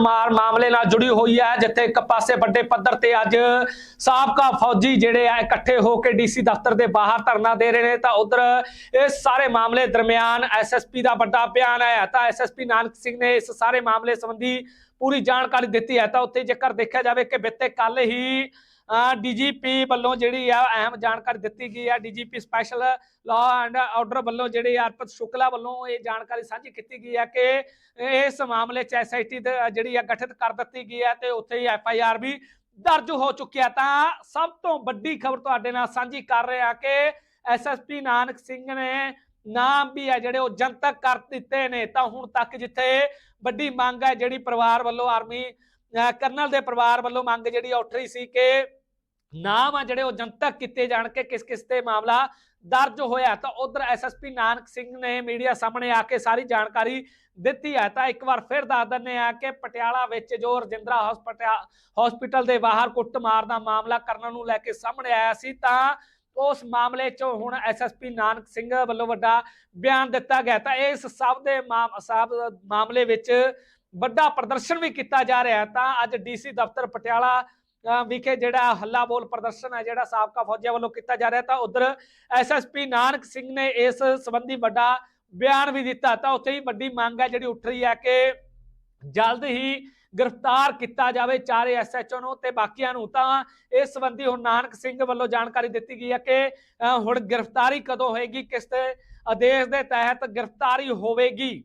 ਮਾਰ ਮਾਮਲੇ ਨਾਲ ਜੁੜੀ ਹੋਈ ਹੈ, ਜਿੱਥੇ ਇੱਕ ਪਾਸੇ ਵੱਡੇ ਪੱਧਰ ਤੇ ਅੱਜ ਸਾਬਕਾ ਫੌਜੀ ਜਿਹੜੇ ਆ, ਇਕੱਠੇ ਹੋ ਕੇ ਡੀਸੀ ਦਫ਼ਤਰ ਦੇ ਬਾਹਰ ਧਰਨਾ ਦੇ ਰਹੇ ਨੇ। ਤਾਂ ਉਧਰ ਇਸ ਸਾਰੇ ਮਾਮਲੇ ਦਰਮਿਆਨ ਐਸਐਸਪੀ ਦਾ ਵੱਡਾ ਬਿਆਨ ਆਇਆ। ਤਾਂ ਐਸਐਸਪੀ ਨਾਨਕ ਸਿੰਘ ਨੇ ਇਸ ਸਾਰੇ ਮਾਮਲੇ ਸੰਬੰਧੀ ਪੂਰੀ ਜਾਣਕਾਰੀ ਦਿੱਤੀ ਹੈ। ਤਾਂ ਉੱਥੇ ਜੇਕਰ ਦੇਖਿਆ ਜਾਵੇ ਕਿ ਬਿੱਤੇ ਕੱਲ ਹੀ ਡੀਜੀਪੀ ਵੱਲੋਂ ਜਿਹੜੀ ਆ ਅਹਿਮ ਜਾਣਕਾਰੀ ਦਿੱਤੀ ਗਈ ਹੈ DGP special law and order ਵੱਲੋਂ ਜਿਹੜੇ ਅਰਪਤ ਸ਼ੁਕਲਾ ਵੱਲੋਂ ਇਹ ਜਾਣਕਾਰੀ ਸਾਂਝੀ ਕੀਤੀ ਗਈ ਹੈ ਕਿ ਇਸ ਮਾਮਲੇ 'ਚ ਐਸਆਈਟੀ ਜਿਹੜੀ ਆ ਗਠਿਤ ਕਰ ਦਿੱਤੀ ਗਈ ਹੈ ਤੇ ਉੱਥੇ ਹੀ ਐਫਆਈਆਰ ਵੀ ਦਰਜ ਹੋ ਚੁੱਕਿਆ। ਤਾਂ ਸਭ ਤੋਂ ਵੱਡੀ ਖਬਰ ਤੁਹਾਡੇ ਨਾਲ ਸਾਂਝੀ ਕਰ ਰਹੇ ਆ ਕਿ ਐਸਐਸਪੀ ਨਾਨਕ ਸਿੰਘ ਨੇ ਨਾਮ ਵੀ ਹੈ ਜਿਹੜੇ ਉਹ ਜਨਤਕ ਕਰ ਦਿੱਤੇ ਨੇ। ਤਾਂ ਹੁਣ ਤੱਕ ਜਿੱਥੇ ਵੱਡੀ ਮੰਗ ਹੈ ਜਿਹੜੀ ਪਰਿਵਾਰ ਵੱਲੋਂ ਆਰਮੀ ਕਰਨਲ ਦੇ ਪਰਿਵਾਰ ਵੱਲੋਂ ਮੰਗ ਜਿਹੜੀ ਉੱਠ ਰਹੀ ਸੀ ਕਿ ਨਾਮ ਆ ਜਿਹੜੇ ਉਹ ਜਨਤਕ ਕੀਤੇ ਜਾਣ ਕੇ ਕਿਸ ਕਿਸ ਤੇ ਮਾਮਲਾ ਦਰਜ ਹੋਇਆ ਤਾਂ ਉਧਰ ਐਸਐਸਪੀ ਨਾਨਕ ਸਿੰਘ ਨੇ ਮੀਡੀਆ ਸਾਹਮਣੇ ਆ ਕੇ ਸਾਰੀ ਜਾਣਕਾਰੀ ਦਿੱਤੀ ਹੈ। ਤਾਂ ਇੱਕ ਵਾਰ ਫਿਰ ਦੱਸ ਦਿੰਦੇ ਆ ਕਿ ਪਟਿਆਲਾ ਵਿੱਚ ਜੋ ਰਜਿੰਦਰਾ ਹਸਪੀਟਲ ਦੇ ਬਾਹਰ ਕੁੱਟਮਾਰ ਦਾ ਮਾਮਲਾ ਕਰਨ ਨੂੰ ਲੈ ਕੇ ਸਾਹਮਣੇ ਆਇਆ ਸੀ, ਤਾਂ ਉਸ ਮਾਮਲੇ 'ਚ ਹੁਣ ਐਸਐਸਪੀ ਨਾਨਕ ਸਿੰਘ ਵੱਲੋਂ ਵੱਡਾ ਬਿਆਨ ਦਿੱਤਾ ਗਿਆ ਤਾਂ ਇਸ ਸਭ ਦੇ ਮਾਮਲੇ ਵਿੱਚ ਵੱਡਾ ਪ੍ਰਦਰਸ਼ਨ ਵੀ ਕੀਤਾ ਜਾ ਰਿਹਾ ਤਾਂ ਅੱਜ ਡੀਸੀ ਦਫ਼ਤਰ ਪਟਿਆਲਾ ਵਿਖੇ ਜਿਹੜਾ ਹੱਲਾ ਬੋਲ ਪ੍ਰਦਰਸ਼ਨ ਹੈ, ਜਿਹੜਾ ਸਾਬਕਾ ਫੌਜੀਆਂ ਵੱਲੋਂ ਕੀਤਾ ਜਾ ਰਿਹਾ ਤਾਂ ਉਧਰ ਐਸਐਸਪੀ ਨਾਨਕ ਸਿੰਘ ਨੇ ਇਸ ਸੰਬੰਧੀ ਵੱਡਾ ਬਿਆਨ ਵੀ ਦਿੱਤਾ ਤਾਂ ਉੱਥੇ ਹੀ ਵੱਡੀ ਮੰਗ ਹੈ, ਜਿਹੜੀ ਉੱਠ ਰਹੀ ਹੈ ਕਿ ਜਲਦ ਹੀ ਗ੍ਰਿਫਤਾਰ ਕੀਤਾ ਜਾਵੇ ਚਾਰੇ ਐਸਐਚਓ ਨੂੰ ਤੇ ਬਾਕੀਆਂ ਨੂੰ। ਤਾਂ ਇਸ ਸੰਬੰਧੀ ਹੁਣ ਨਾਨਕ ਸਿੰਘ ਵੱਲੋਂ ਜਾਣਕਾਰੀ ਦਿੱਤੀ ਗਈ ਹੈ ਕਿ ਹੁਣ ਗ੍ਰਿਫਤਾਰੀ ਕਦੋਂ ਹੋਏਗੀ, ਕਿਸ ਤੇ ਆਦੇਸ਼ ਦੇ ਤਹਿਤ ਗ੍ਰਿਫਤਾਰੀ ਹੋਵੇਗੀ?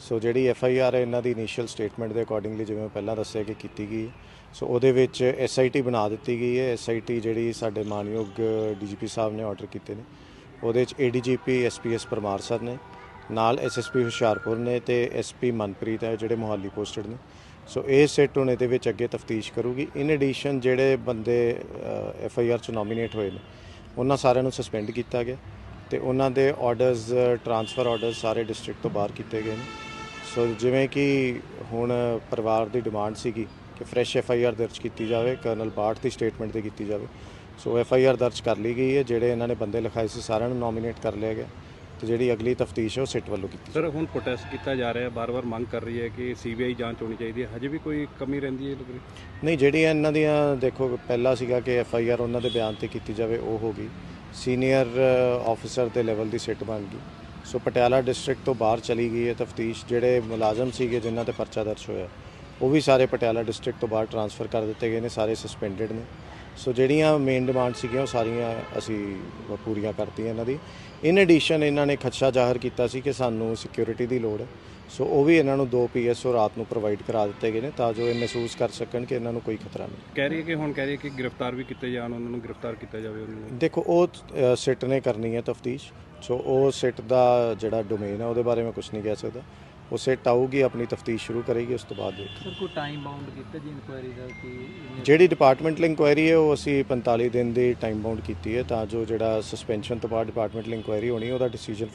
ਸੋ ਜਿਹੜੀ ਐਫ ਆਈ ਆਰ ਹੈ, ਇਹਨਾਂ ਦੀ ਇਨੀਸ਼ੀਅਲ ਸਟੇਟਮੈਂਟ ਦੇ ਅਕੋਰਡਿੰਗਲੀ ਜਿਵੇਂ ਮੈਂ ਪਹਿਲਾਂ ਦੱਸਿਆ ਕਿ ਕੀਤੀ ਗਈ। ਹੈ। ਸੋ ਉਹਦੇ ਵਿੱਚ ਐਸ ਆਈ ਟੀ ਬਣਾ ਦਿੱਤੀ ਗਈ ਹੈ। ਐਸ ਆਈ ਟੀ ਜਿਹੜੀ ਸਾਡੇ ਮਾਨਯੋਗ ਡੀਜੀਪੀ ਸਾਹਿਬ ਨੇ ਆਰਡਰ ਕੀਤੇ ਨੇ। ਉਹਦੇ ਵਿੱਚ ਏਡੀਜੀਪੀ ਐਸਪੀਐਸ ਪਰਮਾਰ ਸਰ ਨੇ। ਨਾਲ ਐਸਐਸਪੀ ਹੁਸ਼ਿਆਰਪੁਰ ਨੇ ਤੇ ਐਸਪੀ ਮਨਪ੍ਰੀਤ ਹੈ, ਜਿਹੜੇ ਮੋਹਾਲੀ ਪੋਸਟਡ ਨੇ। ਸੋ ਇਹ ਸੈੱਟ ਹੁਣ ਇਹਦੇ ਵਿੱਚ ਅੱਗੇ ਤਫਤੀਸ਼ ਕਰੂਗੀ। ਇਨ ਐਡੀਸ਼ਨ ਜਿਹੜੇ ਬੰਦੇ ਐਫ ਆਈ ਆਰ ਚ ਨੋਮੀਨੇਟ ਹੋਏ ਨੇ, ਉਹਨਾਂ ਸਾਰਿਆਂ ਨੂੰ ਸਸਪੈਂਡ ਕੀਤਾ ਗਿਆ। ਤੇ ਉਹਨਾਂ ਦੇ ਆਰਡਰਸ ਟਰਾਂਸਫਰ ਆਰਡਰਸ ਸਾਰੇ ਡਿਸਟ੍ਰਿਕਟ ਤੋਂ ਬਾਹਰ ਕੀਤੇ ਗਏ ਨੇ। ਸੋ ਜਿਵੇਂ ਕਿ ਹੁਣ ਪਰਿਵਾਰ ਦੀ ਡਿਮਾਂਡ ਸੀਗੀ ਕਿ ਫਰੈਸ਼ ਐਫ ਆਈ ਆਰ ਦਰਜ ਕੀਤੀ ਜਾਵੇ ਕਰਨਲ ਬਾਠ ਦੀ ਸਟੇਟਮੈਂਟ ਤੇ ਕੀਤੀ ਜਾਵੇ। ਸੋ ਐਫ ਆਈ ਆਰ ਦਰਜ ਕਰ ਲਈ ਗਈ ਹੈ ਜਿਹੜੇ ਇਹਨਾਂ ਨੇ ਬੰਦੇ ਲਿਖਾਏ ਸੀ ਸਾਰਿਆਂ ਨੂੰ ਨੋਮੀਨੇਟ ਕਰ ਲਿਆ ਗਿਆ ਤੇ ਜਿਹੜੀ ਅਗਲੀ ਤਫਤੀਸ਼ ਹੈ ਉਹ ਸਿੱਟ ਵੱਲੋਂ ਕੀਤੀ ਸਰ ਹੁਣ ਪ੍ਰੋਟੈਸਟ ਕੀਤਾ ਜਾ ਰਿਹਾ ਹੈ ਬਾਰ-ਬਾਰ ਮੰਗ ਕਰ ਰਹੀ ਹੈ ਕਿ ਸੀਬੀਆਈ ਜਾਂਚ ਹੋਣੀ ਚਾਹੀਦੀ ਹੈ। ਹਜੇ ਵੀ ਕੋਈ ਕਮੀ ਰਹਿੰਦੀ ਹੈ ਲੱਗ ਰਹੀ ਨਹੀਂ ਜਿਹੜੀਆਂ ਇਹਨਾਂ ਦੀਆਂ ਦੇਖੋ ਪਹਿਲਾ ਸੀਗਾ ਕਿ ਐਫ ਆਈ ਆਰ ਉਹਨਾਂ ਦੇ ਬਿਆਨ ਤੇ ਕੀਤੀ ਜਾਵੇ ਉਹ ਹੋ ਗਈ। ਸੀਨੀਅਰ ਆਫੀਸਰ ਦੇ ਲੈਵਲ ਦੀ ਸਿੱਟ ਬਣ ਗਈ। ਸੋ ਪਟਿਆਲਾ ਡਿਸਟ੍ਰਿਕਟ ਤੋਂ ਬਾਹਰ ਚਲੀ ਗਈ ਹੈ ਤਫਤੀਸ਼, ਜਿਹੜੇ ਮੁਲਾਜ਼ਮ ਸੀਗੇ ਜਿਨ੍ਹਾਂ ਤੇ ਪਰਚਾ ਦਰਜ ਹੋਇਆ, ਉਹ ਵੀ ਸਾਰੇ ਪਟਿਆਲਾ ਡਿਸਟ੍ਰਿਕਟ ਤੋਂ ਬਾਹਰ ਟਰਾਂਸਫਰ ਕਰ ਦਿੱਤੇ ਗਏ ਨੇ, ਸਾਰੇ ਸਸਪੈਂਡਡ ਨੇ। ਸੋ ਜਿਹੜੀਆਂ ਮੇਨ ਡਿਮਾਂਡ ਸੀਗੀਆਂ ਉਹ ਸਾਰੀਆਂ ਅਸੀਂ ਪੂਰੀਆਂ ਕਰਤੀਆਂ ਇਹਨਾਂ ਦੀ। ਇਨ ਐਡੀਸ਼ਨ ਇਹਨਾਂ ਨੇ ਖਦਸ਼ਾ ਜ਼ਾਹਰ ਕੀਤਾ ਸੀ ਕਿ ਸਾਨੂੰ ਸਿਕਿਉਰਿਟੀ ਦੀ ਲੋੜ ਹੈ। ਸੋ ਉਹ ਵੀ ਇਹਨਾਂ ਨੂੰ ਦੋ ਪੀਐਸਓ ਰਾਤ ਨੂੰ ਪ੍ਰੋਵਾਈਡ ਕਰਾ ਦਿੱਤੇ ਗਏ ਨੇ ਤਾਂ ਜੋ ਇਹ ਮਹਿਸੂਸ ਕਰ ਸਕਣ ਕਿ ਇਹਨਾਂ ਨੂੰ ਕੋਈ ਖਤਰਾ ਨਹੀਂ। ਕਹਿ ਰਹੀ ਹੈ ਕਿ ਹੁਣ ਕਹਿ ਰਹੀ ਹੈ ਕਿ ਗ੍ਰਿਫਤਾਰ ਵੀ ਕੀਤੇ ਜਾਣ ਉਹਨਾਂ ਨੂੰ ਗ੍ਰਿਫਤਾਰ ਕੀਤਾ ਜਾਵੇ ਉਹਨਾਂ ਨੂੰ। ਦੇਖੋ ਉਹ ਸਿੱਟ ਨੇ ਕਰਨੀ ਹੈ ਤਫਤੀਸ਼। ਸੋ ਉਹ ਸਿੱਟ ਦਾ ਜਿਹੜਾ ਡੋਮੇਨ ਹੈ ਉਹਦੇ ਬਾਰੇ ਮੈਂ ਕੁਝ ਨਹੀਂ ਕਹਿ ਸਕਦਾ। ਉਹ ਸਿੱਟ ਆਊਗੀ ਆਪਣੀ ਤਫਤੀਸ਼ ਸ਼ੁਰੂ ਕਰੇਗੀ ਉਸ ਤੋਂ ਬਾਅਦ ਦੇਖ ਸਰ ਕੋਈ ਟਾਈਮ ਬਾਉਂਡ ਕੀਤਾ ਜੀ ਇਨਕੁਆਇਰੀ ਦਾ ਕਿ ਜਿਹੜੀ ਡਿਪਾਰਟਮੈਂਟਲ ਇਨਕੁਆਇਰੀ ਹੈ ਉਹ ਅਸੀਂ 45 ਦਿਨ ਦੀ ਟਾਈਮ ਬਾਉਂਡ ਕੀਤੀ ਹੈ ਤਾਂ ਜੋ ਜਿਹੜਾ ਸਸਪੈਂਸ਼ਨ ਤੋਂ ਬਾਅਦ ਡਿਪਾਰਟਮੈਂਟਲ ਇਨਕੁਆਇਰੀ ਹੋਣੀ ਉਹਦਾ ਡਿਸੀਜਨ